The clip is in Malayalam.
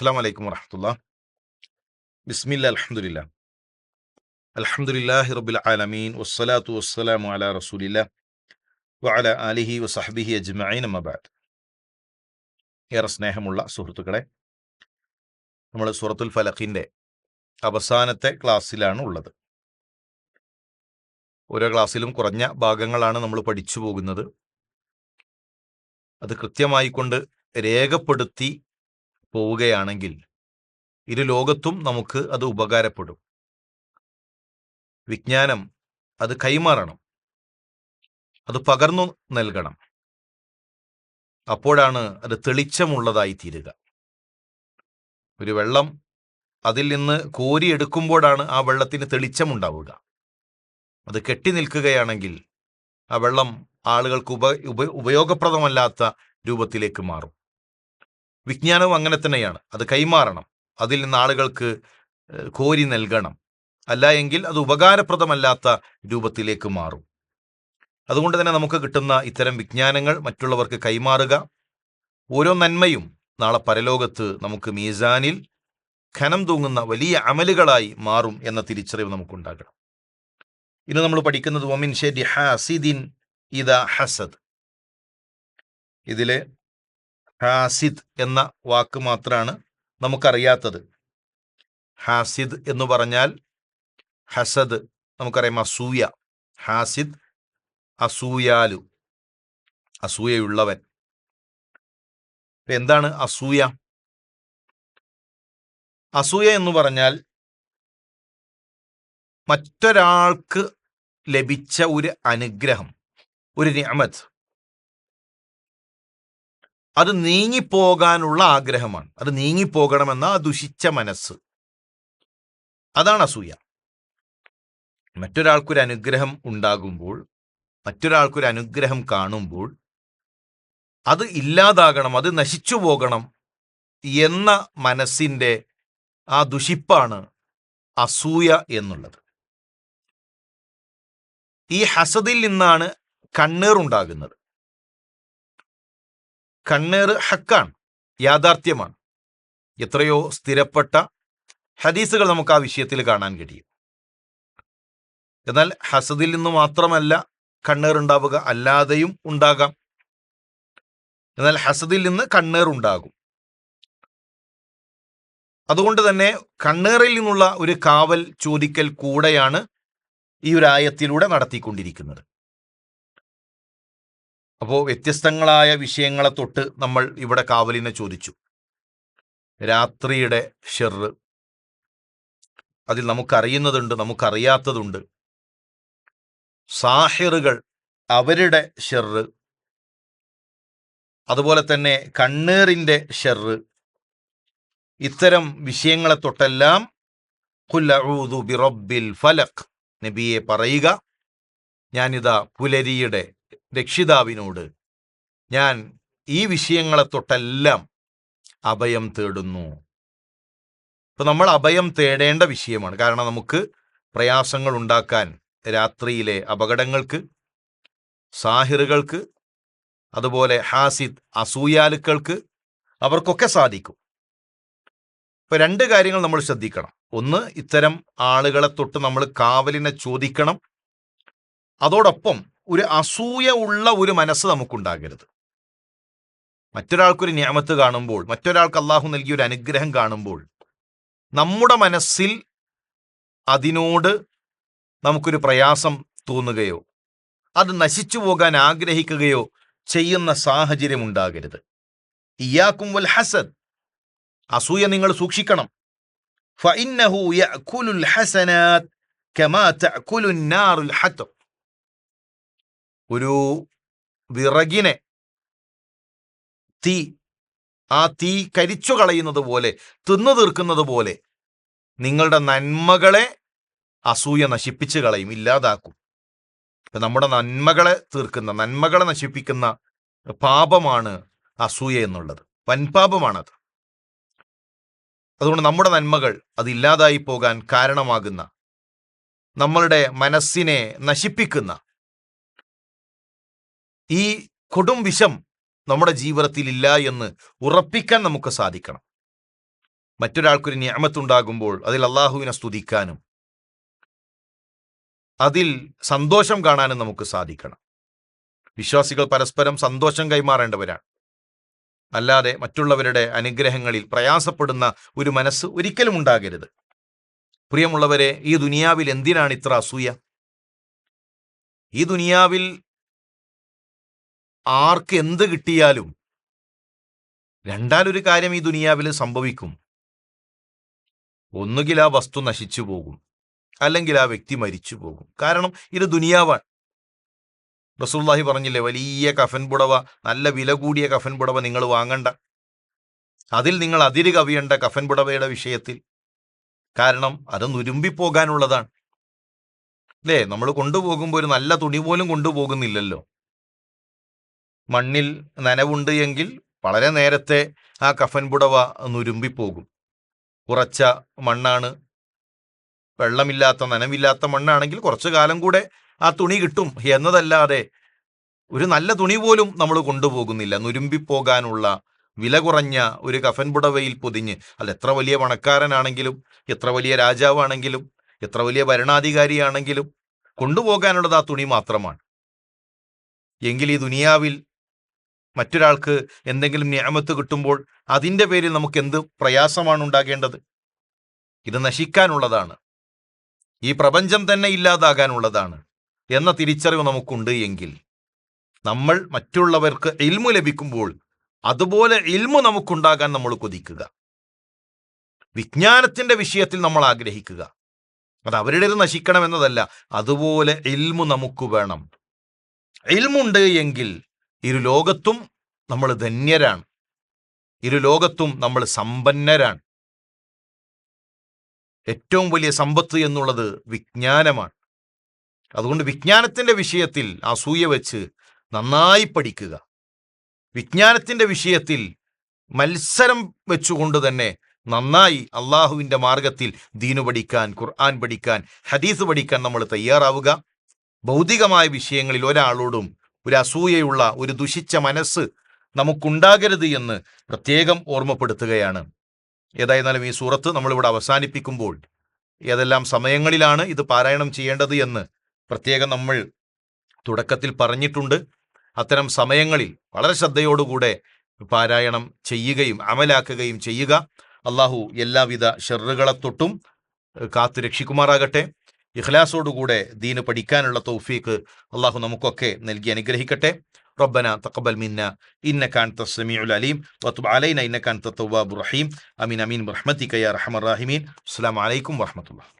അസ്സാം വലൈക്കും വറഹമത്തുള്ള ബിസ്മില്ല അലഹമുല്ല അലഹമുല്ലാഹി റബുൽ ആലമീൻ വസ്സലാത്തു വസ്സലാമു അല റസൂലില്ല വഅല ആലിഹി വസഹബിഹി അജ്മഈൻ അമ്മബാദ് ഏറെ സ്നേഹമുള്ള സുഹൃത്തുക്കളെ നമ്മൾ സൂറത്തുൽ ഫലഖിന്റെ അവസാനത്തെ ക്ലാസ്സിലാണ് ഉള്ളത്. ഓരോ ക്ലാസ്സിലും കുറഞ്ഞ ഭാഗങ്ങളാണ് നമ്മൾ പഠിച്ചു പോകുന്നത്. അത് കൃത്യമായിക്കൊണ്ട് രേഖപ്പെടുത്തി പോവുകയാണെങ്കിൽ ഇരു ലോകത്തും നമുക്ക് അത് ഉപകാരപ്പെടും. വിജ്ഞാനം അത് കൈമാറണം. അത് പകർന്നു നൽകണം. അപ്പോഴാണ് അത് തെളിച്ചമുള്ളതായി തീരുക. ഒരു വെള്ളം അതിൽ നിന്ന് കോരിയെടുക്കുമ്പോഴാണ് ആ വെള്ളത്തിന് തെളിച്ചമുണ്ടാവുക. അത് കെട്ടി നിൽക്കുകയാണെങ്കിൽ ആ വെള്ളം ആളുകൾക്ക് ഉപ ഉപയോഗപ്രദമല്ലാത്ത രൂപത്തിലേക്ക് മാറും. വിജ്ഞാനവും അങ്ങനെ തന്നെയാണ്. അത് കൈമാറണം. അതിൽ നിന്ന് ആളുകൾക്ക് കോരി നൽകണം. അല്ല എങ്കിൽ അത് ഉപകാരപ്രദമല്ലാത്ത രൂപത്തിലേക്ക് മാറും. അതുകൊണ്ട് തന്നെ നമുക്ക് കിട്ടുന്ന ഇത്തരം വിജ്ഞാനങ്ങൾ മറ്റുള്ളവർക്ക് കൈമാറുക. ഓരോ നന്മയും നാളെ പരലോകത്ത് നമുക്ക് മീസാനിൽ ഖനം തൂങ്ങുന്ന വലിയ അമലുകളായി മാറും എന്ന തിരിച്ചറിവ് നമുക്കുണ്ടാകണം. ഇന്ന് നമ്മൾ പഠിക്കുന്നത് ഒമിൻ ഷെരി ഹാസിദിൻ ഇദ ഹസദ്. ഇതിലെ ഹാസിദ് എന്ന വാക്ക് മാത്രമാണ് നമുക്കറിയാത്തത്. ഹാസിദ് എന്ന് പറഞ്ഞാൽ ഹസദ് നമുക്കറിയാം അസൂയ. ഹാസിദ് അസൂയാലു അസൂയയുള്ളവൻ. എന്താണ് അസൂയ? അസൂയ എന്ന് പറഞ്ഞാൽ മറ്റൊരാൾക്ക് ലഭിച്ച ഒരു അനുഗ്രഹം ഒരു നിയമത്ത് അത് നീങ്ങിപ്പോകാനുള്ള ആഗ്രഹമാണ്. അത് നീങ്ങിപ്പോകണമെന്ന ആ ദുഷിച്ച മനസ്സ്. അതാണ് അസൂയ. മറ്റൊരാൾക്കൊരു അനുഗ്രഹം ഉണ്ടാകുമ്പോൾ മറ്റൊരാൾക്കൊരു അനുഗ്രഹം കാണുമ്പോൾ അത് ഇല്ലാതാകണം അത് നശിച്ചു പോകണം എന്ന മനസ്സിന്റെ ആ ദുഷിപ്പാണ് അസൂയ എന്നുള്ളത്. ഈ ഹസദിൽ നിന്നാണ് കണ്ണീർ ഉണ്ടാകുന്നത്. കണ്ണേർ ഹക്കാണ് യാഥാർത്ഥ്യമാണ്. എത്രയോ സ്ഥിരപ്പെട്ട ഹദീസുകൾ നമുക്ക് ആ വിഷയത്തിൽ കാണാൻ കഴിയും. എന്നാൽ ഹസദിൽ നിന്ന് മാത്രമല്ല കണ്ണേർ ഉണ്ടാവുക അല്ലാതെയും ഉണ്ടാകാം. എന്നാൽ ഹസദിൽ നിന്ന് കണ്ണേർ ഉണ്ടാകും. അതുകൊണ്ട് തന്നെ കണ്ണേറിൽ നിന്നുള്ള ഒരു കാവൽ ചോദിക്കൽ കൂടെയാണ് ഈ ഒരു ആയത്തിലൂടെ നടത്തിക്കൊണ്ടിരിക്കുന്നത്. അപ്പോൾ വ്യത്യസ്തങ്ങളായ വിഷയങ്ങളെ തൊട്ട് നമ്മൾ ഇവിടെ കാവലിനെ ചോദിച്ചു. രാത്രിയുടെ ഷെറ് അതിൽ നമുക്കറിയുന്നതുണ്ട് നമുക്കറിയാത്തതുണ്ട്. സാഹിറുകൾ അവരുടെ ഷെറ് അതുപോലെ തന്നെ കണ്ണേറിന്റെ ഷെറ് ഇത്തരം വിഷയങ്ങളെ തൊട്ടെല്ലാം ബിറബിൽ ഫലക് നബിയെ പറയുക. ഞാനിതാ പുലരിയുടെ രക്ഷിതാവിനോട് ഞാൻ ഈ വിഷയങ്ങളെ തൊട്ടെല്ലാം അഭയം തേടുന്നു. ഇപ്പൊ നമ്മൾ അഭയം തേടേണ്ട വിഷയമാണ്. കാരണം നമുക്ക് പ്രയാസങ്ങൾ ഉണ്ടാക്കാൻ രാത്രിയിലെ അപകടങ്ങൾക്ക് സാഹിറുകൾക്ക് അതുപോലെ ഹാസിദ് അസൂയാലുക്കൾക്ക് അവർക്കൊക്കെ സാധിക്കും. ഇപ്പൊ രണ്ട് കാര്യങ്ങൾ നമ്മൾ ശ്രദ്ധിക്കണം. ഒന്ന് ഇത്തരം ആളുകളെ തൊട്ട് നമ്മൾ കാവലിനെ ചോദിക്കണം. അതോടൊപ്പം ഒരു അസൂയ ഉള്ള ഒരു മനസ്സ് നമുക്കുണ്ടാകരുത്. മറ്റൊരാൾക്കൊരു നിയമത്ത് കാണുമ്പോൾ മറ്റൊരാൾക്ക് അള്ളാഹു നൽകിയ ഒരു അനുഗ്രഹം കാണുമ്പോൾ നമ്മുടെ മനസ്സിൽ അതിനോട് നമുക്കൊരു പ്രയാസം തോന്നുകയോ അത് നശിച്ചു പോകാൻ ആഗ്രഹിക്കുകയോ ചെയ്യുന്ന സാഹചര്യം ഉണ്ടാകരുത്. ഇയാക്കും വൽ ഹസദ് അസൂയ നിങ്ങൾ സൂക്ഷിക്കണം. ഫഇന്നഹു യഅകുലുൽ ഹസനാത് ഒരു വിറകിനെ തീ ആ തീ കരിച്ചു കളയുന്നത് പോലെ തിന്നു തീർക്കുന്നത് പോലെ നിങ്ങളുടെ നന്മകളെ അസൂയ നശിപ്പിച്ച് കളയും ഇല്ലാതാക്കും. നമ്മുടെ നന്മകളെ തീർക്കുന്ന നന്മകളെ നശിപ്പിക്കുന്ന പാപമാണ് അസൂയ എന്നുള്ളത്. വൻപാപമാണത്. അതുകൊണ്ട് നമ്മുടെ നന്മകൾ അതില്ലാതായി പോകാൻ കാരണമാകുന്ന നമ്മളുടെ മനസ്സിനെ നശിപ്പിക്കുന്ന ഈ കൊടും വിഷം നമ്മുടെ ജീവിതത്തിൽ ഇല്ല എന്ന് ഉറപ്പിക്കാൻ നമുക്ക് സാധിക്കണം. മറ്റൊരാൾക്കൊരു ഞാമത്തുണ്ടാകുമ്പോൾ അതിൽ അള്ളാഹുവിനെ സ്തുതിക്കാനും അതിൽ സന്തോഷം കാണാനും നമുക്ക് സാധിക്കണം. വിശ്വാസികൾ പരസ്പരം സന്തോഷം കൈമാറേണ്ടവരാണ്. അല്ലാതെ മറ്റുള്ളവരുടെ അനുഗ്രഹങ്ങളിൽ പ്രയാസപ്പെടുന്ന ഒരു മനസ്സ് ഒരിക്കലും ഉണ്ടാകരുത്. പ്രിയമുള്ളവരെ ഈ ദുനിയാവിൽ എന്തിനാണ് ഇത്ര അസൂയ? ഈ ദുനിയാവിൽ ആർക്ക് എന്ത് കിട്ടിയാലും രണ്ടാലൊരു കാര്യം ഈ ദുനിയാവിൽ സംഭവിക്കും. ഒന്നുകിൽ ആ വസ്തു നശിച്ചു പോകും. അല്ലെങ്കിൽ ആ വ്യക്തി മരിച്ചു പോകും. കാരണം ഇത് ദുനിയാവാണ്. റസൂല്ലാഹി പറഞ്ഞില്ലേ വലിയ കഫൻ പുടവ നല്ല വില കൂടിയ കഫൻ പുടവ നിങ്ങൾ വാങ്ങണ്ട. അതിൽ നിങ്ങൾ അതിര് കവിയേണ്ട കഫൻ പുടവയുടെ വിഷയത്തിൽ. കാരണം അത് നുരുമ്പിപ്പോകാനുള്ളതാണ്. അല്ലേ? നമ്മൾ കൊണ്ടുപോകുമ്പോൾ ഒരു നല്ല തുണി പോലും കൊണ്ടുപോകുന്നില്ലല്ലോ. മണ്ണിൽ നനവുണ്ട് എങ്കിൽ വളരെ നേരത്തെ ആ കഫൻ പുടവ നുരുമ്പിപ്പോകും കുറച്ച മണ്ണാണ്. വെള്ളമില്ലാത്ത നനവില്ലാത്ത മണ്ണാണെങ്കിൽ കുറച്ച് കാലം കൂടെ ആ തുണി കിട്ടും എന്നതല്ലാതെ ഒരു നല്ല തുണി പോലും നമ്മൾ കൊണ്ടുപോകുന്നില്ല. നുരുമ്പിപ്പോകാനുള്ള വില കുറഞ്ഞ ഒരു കഫൻ പുടവയിൽ പൊതിഞ്ഞ് അല്ല എത്ര വലിയ പണക്കാരനാണെങ്കിലും എത്ര വലിയ രാജാവാണെങ്കിലും എത്ര വലിയ ഭരണാധികാരിയാണെങ്കിലും കൊണ്ടുപോകാനുള്ളത് ആ തുണി മാത്രമാണ്. എങ്കിൽ ഈ ദുനിയാവിൽ മറ്റൊരാൾക്ക് എന്തെങ്കിലും ന്യായമത്ത് കിട്ടുമ്പോൾ അതിന്റെ പേരിൽ നമുക്ക് എന്ത് പ്രയാസമാണ് ഉണ്ടാകേണ്ടത്? ഇത് നശിക്കാനുള്ളതാണ്. ഈ പ്രപഞ്ചം തന്നെ ഇല്ലാതാകാനുള്ളതാണ് എന്ന തിരിച്ചറിവ് നമുക്കുണ്ട് എങ്കിൽ നമ്മൾ മറ്റുള്ളവർക്ക് ഇൽമു ലഭിക്കുമ്പോൾ അതുപോലെ ഇൽമു നമുക്കുണ്ടാകാൻ നമ്മൾ കൊതിക്കുക. വിജ്ഞാനത്തിന്റെ വിഷയത്തിൽ നമ്മൾ ആഗ്രഹിക്കുക. അത് അവരുടെ നശിക്കണം എന്നതല്ല അതുപോലെ ഇൽമു നമുക്ക് വേണം. ഇൽമുണ്ട് എങ്കിൽ ഇരു ലോകത്തും നമ്മൾ ധന്യരാണ്. ഇരു ലോകത്തും നമ്മൾ സമ്പന്നരാണ്. ഏറ്റവും വലിയ സമ്പത്ത് എന്നുള്ളത് വിജ്ഞാനമാണ്. അതുകൊണ്ട് വിജ്ഞാനത്തിന്റെ വിഷയത്തിൽ അസൂയ വെച്ച് നന്നായി പഠിക്കുക. വിജ്ഞാനത്തിന്റെ വിഷയത്തിൽ മത്സരം വെച്ചുകൊണ്ട് തന്നെ നന്നായി അള്ളാഹുവിന്റെ മാർഗത്തിൽ ദീനു പഠിക്കാൻ ഖുർആൻ പഠിക്കാൻ ഹദീസ് പഠിക്കാൻ നമ്മൾ തയ്യാറാവുക. ഭൗതികമായ വിഷയങ്ങളിൽ ഒരാളോടും ഒരു അസൂയയുള്ള ഒരു ദുഷിച്ച മനസ്സ് നമുക്കുണ്ടാകരുത് എന്ന് പ്രത്യേകം ഓർമ്മപ്പെടുത്തുകയാണ്. ഏതായിരുന്നാലും ഈ സൂറത്ത് നമ്മളിവിടെ അവസാനിപ്പിക്കുമ്പോൾ ഏതെല്ലാം സമയങ്ങളിലാണ് ഇത് പാരായണം ചെയ്യേണ്ടത് എന്ന് പ്രത്യേകം നമ്മൾ തുടക്കത്തിൽ പറഞ്ഞിട്ടുണ്ട്. അത്തരം സമയങ്ങളിൽ വളരെ ശ്രദ്ധയോടുകൂടെ പാരായണം ചെയ്യുകയും അമലാക്കുകയും ചെയ്യുക. അള്ളാഹു എല്ലാവിധ ഷെറുകളെ തൊട്ടും കാത്തു രക്ഷിക്കുമാറാകട്ടെ ഇഖ്ലാസോടുകൂടെ ദീന് പഠിക്കാനുള്ള തൗഫീക്ക് അള്ളാഹു നമുക്കൊക്കെ നൽകി അനുഗ്രഹിക്കട്ടെ ربنا تقبل منا إنك أنت السميع العليم وتب علينا إنك أنت التواب الرحيم أمين أمين برحمتك يا أرحم الراحمين السلام عليكم ورحمة الله